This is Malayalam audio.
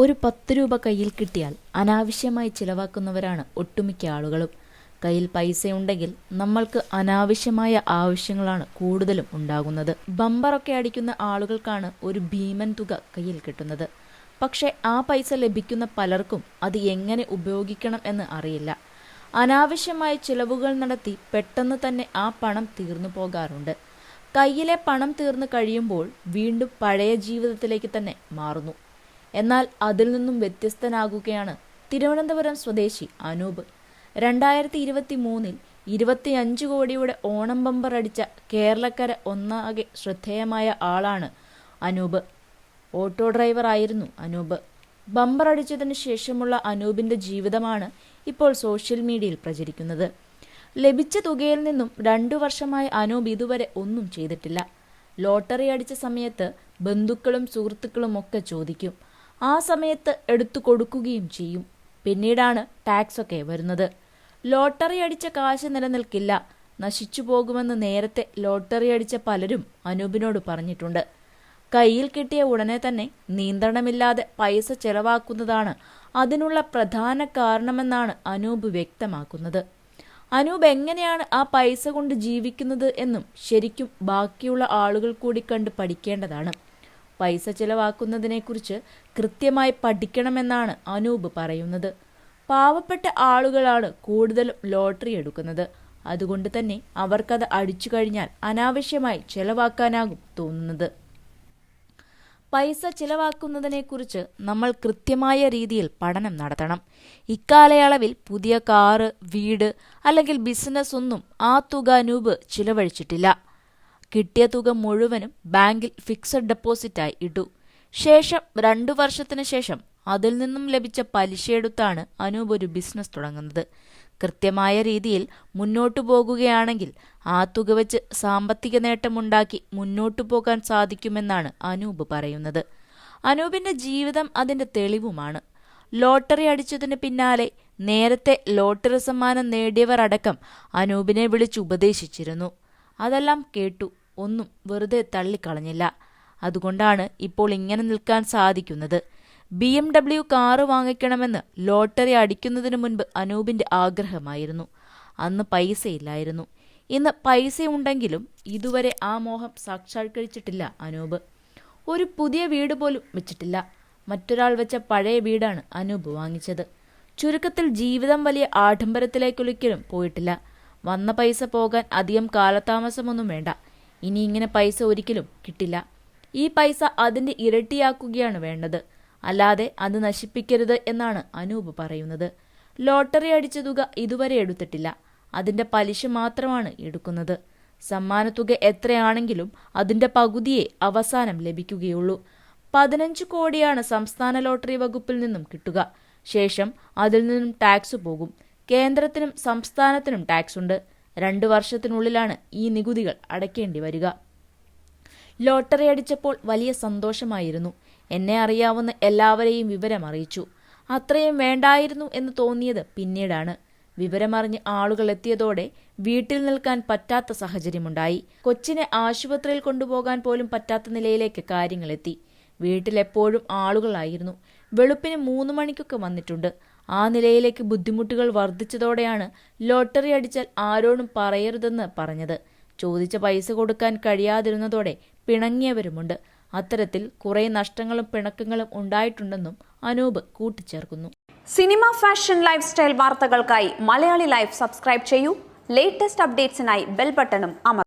ഒരു പത്ത് രൂപ കയ്യിൽ കിട്ടിയാൽ അനാവശ്യമായി ചിലവാക്കുന്നവരാണ് ഒട്ടുമിക്ക ആളുകളും. കയ്യിൽ പൈസയുണ്ടെങ്കിൽ നമ്മൾക്ക് അനാവശ്യമായ ആവശ്യങ്ങളാണ് കൂടുതലും ഉണ്ടാകുന്നത്. ബമ്പറൊക്കെ അടിക്കുന്ന ആളുകൾക്കാണ് ഒരു ഭീമൻ തുക കയ്യിൽ കിട്ടുന്നത്. പക്ഷേ ആ പൈസ ലഭിക്കുന്ന പലർക്കും അത് എങ്ങനെ ഉപയോഗിക്കണം എന്ന് അറിയില്ല. അനാവശ്യമായ ചിലവുകൾ നടത്തി പെട്ടെന്ന് തന്നെ ആ പണം തീർന്നു പോകാറുണ്ട്. കയ്യിലെ പണം തീർന്നു കഴിയുമ്പോൾ വീണ്ടും പഴയ ജീവിതത്തിലേക്ക് തന്നെ മാറുന്നു. എന്നാൽ അതിൽ നിന്നും വ്യത്യസ്തനാകുകയാണ് തിരുവനന്തപുരം സ്വദേശി അനൂപ്. രണ്ടായിരത്തി ഇരുപത്തി മൂന്നിൽ ഇരുപത്തിയഞ്ച് കോടിയുടെ ഓണം ബമ്പർ അടിച്ച കേരളക്കര ഒന്നാകെ ശ്രദ്ധേയമായ ആളാണ് അനൂപ്. ഓട്ടോ ഡ്രൈവർ ആയിരുന്നു അനൂപ്. ബമ്പർ അടിച്ചതിന് ശേഷമുള്ള അനൂപിന്റെ ജീവിതമാണ് ഇപ്പോൾ സോഷ്യൽ മീഡിയയിൽ പ്രചരിക്കുന്നത്. ലഭിച്ച തുകയിൽ നിന്നും രണ്ടു വർഷമായി അനൂപ് ഇതുവരെ ഒന്നും ചെയ്തിട്ടില്ല. ലോട്ടറി അടിച്ച സമയത്ത് ബന്ധുക്കളും സുഹൃത്തുക്കളും ഒക്കെ ചോദിക്കും ആ സമയത്ത് എടുത്തു കൊടുക്കുകയും ചെയ്യും. പിന്നീടാണ് ടാക്സ് ഒക്കെ വരുന്നത്. ലോട്ടറി അടിച്ച കാശ് നിലനിൽക്കില്ല. നശിച്ചു പോകുമെന്ന് നേരത്തെ ലോട്ടറി അടിച്ച പലരും അനൂപിനോട് പറഞ്ഞിട്ടുണ്ട്. കയ്യിൽ കിട്ടിയ ഉടനെ തന്നെ നിയന്ത്രണമില്ലാതെ പൈസ ചെലവാക്കുന്നതാണ് അതിനുള്ള പ്രധാന കാരണമെന്നാണ് അനൂപ് വ്യക്തമാക്കുന്നത്. അനൂപ് എങ്ങനെയാണ് ആ പൈസ കൊണ്ട് ജീവിക്കുന്നത് എന്നും ശരിക്കും ബാക്കിയുള്ള ആളുകൾ കൂടി കണ്ട് പഠിക്കേണ്ടതാണ്. പൈസ ചെലവാക്കുന്നതിനെക്കുറിച്ച് കൃത്യമായി പഠിക്കണമെന്നാണ് അനൂപ് പറയുന്നത്. പാവപ്പെട്ട ആളുകളാണ് കൂടുതലും ലോട്ടറി എടുക്കുന്നത്. അതുകൊണ്ട് തന്നെ അവർക്കത് അടിച്ചു കഴിഞ്ഞാൽ അനാവശ്യമായി ചെലവാക്കാനാകും തോന്നുന്നത്. പൈസ ചിലവാക്കുന്നതിനെക്കുറിച്ച് നമ്മൾ കൃത്യമായ രീതിയിൽ പഠനം നടത്തണം. ഇക്കാലയളവിൽ പുതിയ കാറ് വീട് അല്ലെങ്കിൽ ബിസിനസ് ഒന്നും ആ തുക അനൂപ് ചിലവഴിച്ചിട്ടില്ല. കിട്ടിയ തുക മുഴുവനും ബാങ്കിൽ ഫിക്സഡ് ഡെപ്പോസിറ്റായി ഇട്ടു. ശേഷം രണ്ടു വർഷത്തിന് ശേഷം അതിൽ നിന്നും ലഭിച്ച പലിശയെടുത്താണ് അനൂപ് ഒരു ബിസിനസ് തുടങ്ങുന്നത്. കൃത്യമായ രീതിയിൽ മുന്നോട്ടു പോകുകയാണെങ്കിൽ ആ തുക വെച്ച് സാമ്പത്തിക നേട്ടമുണ്ടാക്കി മുന്നോട്ടു പോകാൻ സാധിക്കുമെന്നാണ് അനൂപ് പറയുന്നത്. അനൂപിന്റെ ജീവിതം അതിന്റെ തെളിവുമാണ്. ലോട്ടറി അടിച്ചതിന് പിന്നാലെ നേരത്തെ ലോട്ടറി സമ്മാനം നേടിയവർ അടക്കം അനൂപിനെ വിളിച്ച് ഉപദേശിച്ചിരുന്നു. അതെല്ലാം കേട്ടു. ഒന്നും വെറുതെ തള്ളിക്കളഞ്ഞില്ല. അതുകൊണ്ടാണ് ഇപ്പോൾ ഇങ്ങനെ നിൽക്കാൻ സാധിക്കുന്നത്. ബി എം ഡബ്ല്യു കാറ് വാങ്ങിക്കണമെന്ന് ലോട്ടറി അടിക്കുന്നതിന് മുൻപ് അനൂപിന്റെ ആഗ്രഹമായിരുന്നു. അന്ന് പൈസയില്ലായിരുന്നു. ഇന്ന് പൈസയുണ്ടെങ്കിലും ഇതുവരെ ആ മോഹം സാക്ഷാത്കരിച്ചിട്ടില്ല അനൂപ്. ഒരു പുതിയ വീട് പോലും വെച്ചിട്ടില്ല. മറ്റൊരാൾ വെച്ച പഴയ വീടാണ് അനൂപ് വാങ്ങിച്ചത്. ചുരുക്കത്തിൽ ജീവിതം വലിയ ആഡംബരത്തിലേക്കൊരിക്കലും പോയിട്ടില്ല. വന്ന പൈസ പോകാൻ അധികം കാലതാമസമൊന്നും വേണ്ട. ഇനി ഇങ്ങനെ പൈസ ഒരിക്കലും കിട്ടില്ല. ഈ പൈസ അതിന്റെ ഇരട്ടിയാക്കുകയാണ് വേണ്ടത്. അല്ലാതെ അത് നശിപ്പിക്കരുത് എന്നാണ് അനൂപ് പറയുന്നത്. ലോട്ടറി അടിച്ച തുക ഇതുവരെ എടുത്തിട്ടില്ല. അതിന്റെ പലിശ മാത്രമാണ് എടുക്കുന്നത്. സമ്മാനത്തുക എത്രയാണെങ്കിലും അതിന്റെ പകുതിയെ അവസാനം ലഭിക്കുകയുള്ളൂ. പതിനഞ്ച് കോടിയാണ് സംസ്ഥാന ലോട്ടറി വകുപ്പിൽ നിന്നും കിട്ടുക. ശേഷം അതിൽ നിന്നും ടാക്സ് പോകും. കേന്ദ്രത്തിനും സംസ്ഥാനത്തിനും ടാക്സ് ഉണ്ട്. രണ്ടു വർഷത്തിനുള്ളിലാണ് ഈ നികുതികൾ അടയ്ക്കേണ്ടി വരിക. ലോട്ടറി അടിച്ചപ്പോൾ വലിയ സന്തോഷമായിരുന്നു. എന്നെ അറിയാവുന്ന എല്ലാവരെയും വിവരം അറിയിച്ചു. അത്രയും വേണ്ടായിരുന്നു എന്ന് തോന്നിയത് പിന്നീടാണ്. വിവരമറിഞ്ഞ് ആളുകൾ എത്തിയതോടെ വീട്ടിൽ നിൽക്കാൻ പറ്റാത്ത സാഹചര്യമുണ്ടായി. കൊച്ചിനെ ആശുപത്രിയിൽ കൊണ്ടുപോകാൻ പോലും പറ്റാത്ത നിലയിലേക്ക് കാര്യങ്ങളെത്തി. വീട്ടിലെപ്പോഴും ആളുകളായിരുന്നു. വെളുപ്പിന് മൂന്ന് മണിക്കൊക്കെ വന്നിട്ടുണ്ട്. ആ നിലയിലേക്ക് ബുദ്ധിമുട്ടുകൾ വർദ്ധിച്ചതോടെയാണ് ലോട്ടറി അടിച്ചാൽ ആരോടും പറയരുതെന്ന് പറഞ്ഞത്. ചോദിച്ച പൈസ കൊടുക്കാൻ കഴിയാതിരുന്നതോടെ പിണങ്ങിയവരുമുണ്ട്. അത്തരത്തിൽ കുറേ നഷ്ടങ്ങളും പിണക്കങ്ങളും ഉണ്ടായിട്ടുണ്ടെന്നും അനൂപ് കൂട്ടിച്ചേർക്കുന്നു. സിനിമ ഫാഷൻ ലൈഫ് സ്റ്റൈൽ വാർത്തകൾക്കായി മലയാളി ലൈഫ് സബ്സ്ക്രൈബ് ചെയ്യൂ. ലേറ്റസ്റ്റ് അപ്ഡേറ്റ്സിനായി ബെൽ ബട്ടണും അമർ